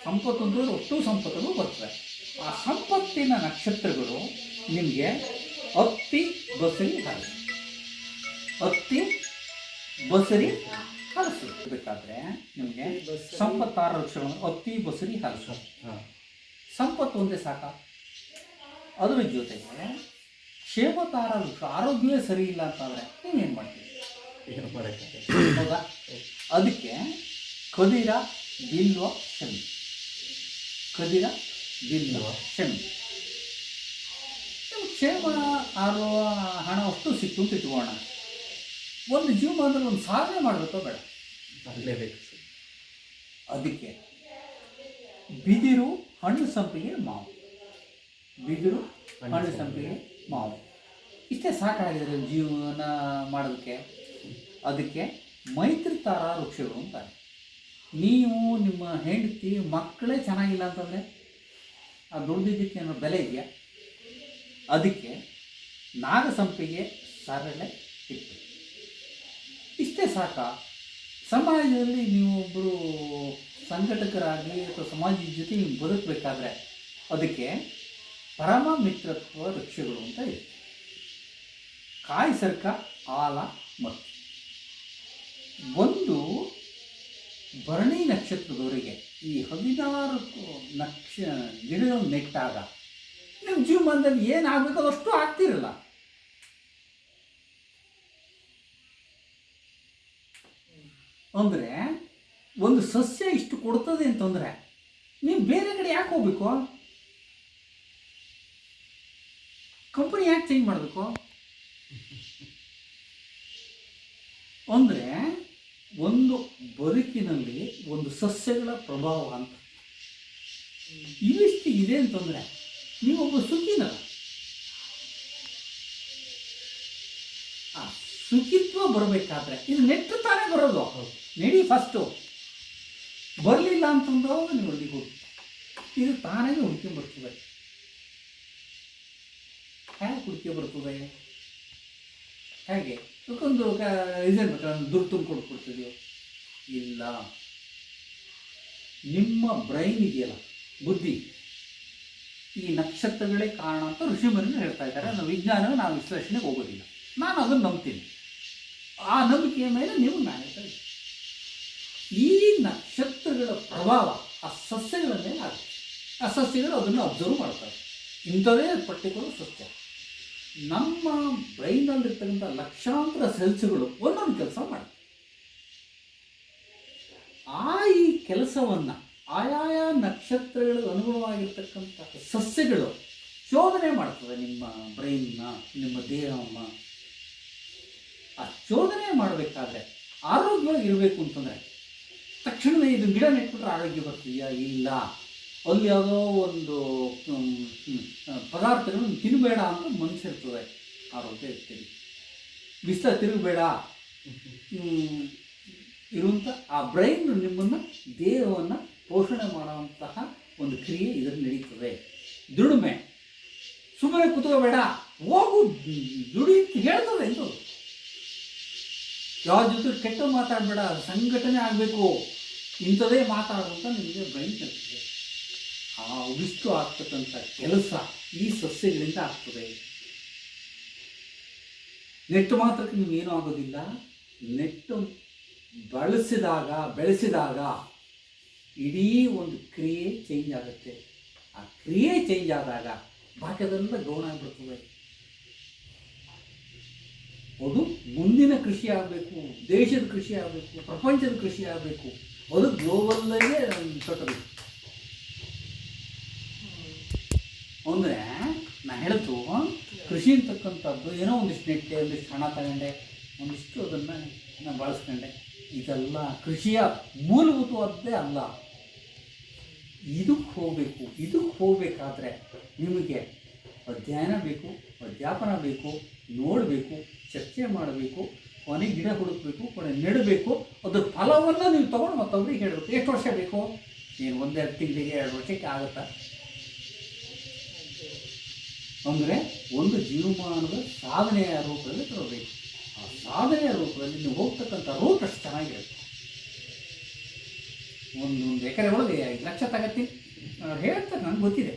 ಸಂಪತ್ತು ಅಂತಂದ್ರೆ ಒಟ್ಟು ಸಂಪತ್ತನ್ನು ಬರ್ತದೆ. ಆ ಸಂಪತ್ತಿನ ನಕ್ಷತ್ರಗಳು ನಿಮಗೆ ಅತ್ತಿ ಬಸರಿ ಹಲಸು ಅತ್ತಿ ಬಸರಿ ಹಲಸು ಬೇಕಾದ್ರೆ ನಿಮಗೆ ಸಂಪತ್ತಾರು ಲಕ್ಷಗಳು ಅತ್ತಿ ಬಸರಿ ಹಲಸು ಸಂಪತ್ತು ಒಂದೇ ಸಾಕ. ಅದರ ಜೊತೆಗೆ ಕ್ಷೇಮತಾರ ವೃಕ್ಷ ಆರೋಗ್ಯವೇ ಸರಿ ಇಲ್ಲ ಅಂತಂದರೆ ನೀವೇನು ಮಾಡ್ತೀವಿ ಹೌದಾ? ಅದಕ್ಕೆ ಕದಿರ ಬಿಲ್ವ ಶಮಿ ಕದಿರ ಬಿಲ್ವ ಕ್ಷಮೆ ಕ್ಷೇಮ ಆರೋ ಹಣ ಅಷ್ಟು ಸಿಕ್ತು ಅಂತ ಇಟ್ಕೋಣ ಒಂದು ಅಂದ್ರೆ ಒಂದು ಸಾಧನೆ ಮಾಡಬೇಕೋ ಬೇಡ. ಬರಲೇಬೇಕು ಅದಕ್ಕೆ ಬಿದಿರು ಹಣ್ಣು ಸಂಪಿಗೆ ಮಾವು. ಬಿದಿರು ಹಣ್ಣು ಸಂಪಿಗೆ. ಮಾವು. ಇಷ್ಟೇ ಸಾಕಾಗಿದೆ ಜೀವನ ಮಾಡೋದಕ್ಕೆ ಅದಕ್ಕೆ ಮೈತ್ರಿ ತಾರ ವೃಕ್ಷಗಳು ಅಂತಾರೆ. ನೀವು ನಿಮ್ಮ ಹೆಂಡತಿ ಮಕ್ಕಳೇ ಚೆನ್ನಾಗಿಲ್ಲ ಅಂತಂದರೆ? ಆ ದುಡ್ದಿದ್ದಕ್ಕೆ ಅನ್ನೋ ಬೆಲೆ ಇದೆಯಾ? ಅದಕ್ಕೆ ನಾಗಸಂಪಿಗೆ ಸರಳೆ ಇತ್ತು. ಇಷ್ಟೇ ಸಾಕ. ಸಮಾಜದಲ್ಲಿ ನೀವು ಒಬ್ಬರು ಸಂಘಟಕರಾಗಿ ಅಥವಾ ಸಮಾಜದ ಜೊತೆ ನೀವು ಬದುಕಬೇಕಾದ್ರೆ ಅದಕ್ಕೆ ಪರಮ ಮಿತ್ರತ್ವ ವೃಕ್ಷಗಳು ಅಂತ ಇದೆ ಕಾಯಿ ಸರ್ಕ, ಆಲ, ಮತ್ತು. ಒಂದು ಭರಣಿ ನಕ್ಷತ್ರದವರಿಗೆ ಈ ಹದಿನಾರು ನಕ್ಷ ಗಿಡಗಳು ನೆಟ್ಟಾಗ, ನಿಮ್ಮ ಜೀವಮಾನದಲ್ಲಿ ಏನಾಗಬೇಕು ಅದಷ್ಟು ಆಗ್ತಿರಲ್ಲ. ಅಂದರೆ ಒಂದು ಸಸ್ಯ ಇಷ್ಟು ಕೊಡ್ತದೆ ಅಂತಂದರೆ ನೀವು ಬೇರೆ ಕಡೆ ಯಾಕೆ ಹೋಗ್ಬೇಕು? ಕಂಪನಿ ಯಾಕೆ ಚೇಂಜ್ ಮಾಡಬೇಕು? ಅಂದರೆ ಒಂದು ಬದುಕಿನಲ್ಲಿ ಒಂದು ಸಸ್ಯಗಳ ಪ್ರಭಾವ ಅಂತ. ಇವಿಷ್ಟು ಇದೆ ಅಂತಂದರೆ ನೀವೊಬ್ಬ ಸುಖಿನಲ್ಲ ಆ ಸುಖಿತ್ವ ಬರಬೇಕಾದ್ರೆ ಇದು ನೆಟ್ಟು ತಾನೇ ಬರೋದು. ನೆಡಿ ಫಸ್ಟು ಬರಲಿಲ್ಲ ಅಂತಂದ್ರೆ ನೀವು ಅಲ್ಲಿಗೆ ಹೋಗಿ. ಇದು ತಾನೇ ಹುಡುಕಿ ಬರ್ತದೆ. ಹೇಗೆ ಹುಡುಕಿ ಬರ್ತದೆ? ಹೇಗೆ? ಅದಕ್ಕೊಂದು ಇದೇನು ಬೇಕಾ ದುಡ್ಡು ತುಂಬ ಕೊಟ್ಬಿಡ್ತಿದೆಯೋ ಇಲ್ಲ. ನಿಮ್ಮ ಬ್ರೈನ್ ಇದೆಯಲ್ಲ, ಬುದ್ಧಿ. ಈ ನಕ್ಷತ್ರಗಳೇ ಕಾರಣ ಅಂತ ಋಷಿಮುನಿಗಳು ಹೇಳ್ತಾ ಇದ್ದಾರೆ. ನಾವು ವಿಜ್ಞಾನ ನಾವು ವಿಶ್ಲೇಷಣೆಗೆ ಹೋಗೋದಿಲ್ಲ. ನಾನು ಅದನ್ನು ನಂಬ್ತೀನಿ. ಆ ನಂಬಿಕೆಯ ಮೇಲೆ ನೀವು ನಾನು ಈ ನಕ್ಷತ್ರಗಳ ಪ್ರಭಾವ ಆ ಸಸ್ಯಗಳ ಮೇಲೆ ಆಗುತ್ತೆ. ಆ ಸಸ್ಯಗಳು ಅದನ್ನು ಅಬ್ಸರ್ವ್ ಮಾಡ್ತಾರೆ. ಇಂಥವೇ ಪರ್ಟಿಕ್ಯುಲರ್ ಸಸ್ಯ. ನಮ್ಮ ಬ್ರೈನಲ್ಲಿರ್ತಕ್ಕಂಥ ಲಕ್ಷಾಂತರ ಸೆಲ್ಸ್ಗಳು ಒಂದೊಂದು ಕೆಲಸ ಮಾಡುತ್ತೆ ಆ ಈ ಕೆಲಸವನ್ನು ಆಯಾಯ ನಕ್ಷತ್ರಗಳಿಗೆ ಅನುಗುಣವಾಗಿರ್ತಕ್ಕಂಥ ಸಸ್ಯಗಳು ಶೋಧನೆ ಮಾಡ್ತದೆ ನಿಮ್ಮ ಬ್ರೈನ್ನ, ನಿಮ್ಮ ದೇಹವನ್ನು. ಆ ಶೋಧನೆ ಮಾಡಬೇಕಾದ್ರೆ ಆರೋಗ್ಯವಾಗಿ ಇರಬೇಕು ಅಂತಂದರೆ ತಕ್ಷಣವೇ ಇದು ಗಿಡ ನೆಟ್ಬಿಟ್ರೆ ಆರೋಗ್ಯ ಬರ್ತೀಯಾ ಇಲ್ಲ. ಅಲ್ಲಿ ಯಾವುದೋ ಒಂದು ಪದಾರ್ಥಗಳನ್ನು ತಿನ್ನಬೇಡ ಅಂತ ಮನಸ್ಸಿರ್ತದೆ ಆರೋಗ್ಯ ಇರ್ತೀವಿ ಬಿಸ್ತ ತಿರುಗಬೇಡ. ಇರುವಂಥ ಆ ಬ್ರೈನ್ ನಿಮ್ಮನ್ನು ದೇಹವನ್ನು ಪೋಷಣೆ ಮಾಡುವಂತಹ ಒಂದು ಕ್ರಿಯೆ ಇದರಲ್ಲಿ ನಡೀತದೆ. ದುಡಿಮೆ. ಸುಮ್ಮನೆ ಕುತ್ಕೋಬೇಡ ಹೋಗು, ದುಡಿ ಅಂತ ಹೇಳ್ತದೆ ಎಂದು ಯಾವ ಜೊತೆ ಕೆಟ್ಟ ಮಾತಾಡಬೇಡ. ಸಂಘಟನೆ ಆಗಬೇಕು. ಇಂಥದೇ ಮಾತಾಡುವಂಥ ನಿಮಗೆ ಬ್ರೈನ್ ಕಲಿಸ್ತದೆ ಉಗಿಷ್ಟು ಆಗ್ತಕ್ಕಂಥ ಕೆಲಸ ಈ ಸಸ್ಯಗಳಿಂದ ಆಗ್ತದೆ. ನೆಟ್ಟು ಮಾತ್ರಕ್ಕೆ ನೀವೇನೂ ಆಗೋದಿಲ್ಲ. ನೆಟ್ಟು ಬಳಸಿದಾಗ, ಬೆಳೆಸಿದಾಗ ಇಡೀ ಒಂದು ಕ್ರಿಯೆ ಚೇಂಜ್ ಆಗುತ್ತೆ. ಆ ಕ್ರಿಯೆ ಚೇಂಜ್ ಆದಾಗ ಬಾಕ್ಯದೆಲ್ಲ ಗೌಣ ಆಗ್ಬಿಡ್ತದೆ. ಅದು ಮುಂದಿನ ಕೃಷಿ ಆಗಬೇಕು, ದೇಶದ ಕೃಷಿ ಆಗಬೇಕು, ಪ್ರಪಂಚದ ಕೃಷಿ ಆಗಬೇಕು. ಅದು ಗ್ಲೋಬಲ್ಲೇ ಕಟ್ಟಬೇಕು ಅಂದರೆ ನಾ ಹೇಳ್ತು ಕೃಷಿ ಅಂತಕ್ಕಂಥದ್ದು ಏನೋ ಒಂದಿಷ್ಟು ನೆಟ್ಟೆ, ಒಂದಿಷ್ಟು ಹಣ ತಗೊಂಡೆ, ಒಂದಿಷ್ಟು ಅದನ್ನು ನಾನು ಬಳಸ್ಕೊಂಡೆ. ಇದೆಲ್ಲ ಕೃಷಿಯ ಮೂಲಭೂತವಾದ್ದೇ ಅಲ್ಲ. ಇದಕ್ಕೆ ಹೋಗಬೇಕು, ಇದಕ್ಕೆ ಹೋಗಬೇಕಾದ್ರೆ ನಿಮಗೆ ಅಧ್ಯಯನ ಬೇಕು, ಅಧ್ಯಾಪನ ಬೇಕು, ನೋಡಬೇಕು, ಚರ್ಚೆ ಮಾಡಬೇಕು, ಕೊನೆ ಗಿಡ ಹುಡುಕಬೇಕು, ಕೊನೆ ನೆಡಬೇಕು, ಅದ್ರ ಫಲವನ್ನು ನೀವು ತೊಗೊಂಡು ಮತ್ತೊಬ್ಬರಿಗೆ ಹೇಳಬೇಕು. ಎಷ್ಟು ವರ್ಷ ಬೇಕು? ನೀನು ಒಂದೆರಡು ತಿಂಗಳಿಗೆ, ಎರಡು ವರ್ಷಕ್ಕೆ ಆಗುತ್ತಾ? ಅಂದರೆ ಒಂದು ಜೀವಮಾನದ ಸಾಧನೆಯ ರೂಪದಲ್ಲಿ ತರಬೇಕು. ಆ ಸಾಧನೆಯ ರೂಪದಲ್ಲಿ ನೀವು ಹೋಗ್ತಕ್ಕಂಥ ರೂಟ್ ಅಷ್ಟು ಚೆನ್ನಾಗಿರುತ್ತೆ. ಒಂದು ಒಂದು ಎಕರೆ ಒಳಗೆ ಐದು ಲಕ್ಷ ತಗತ್ತಿ ಹೇಳ್ತಾರೆ ನನಗೆ ಗೊತ್ತಿದೆ.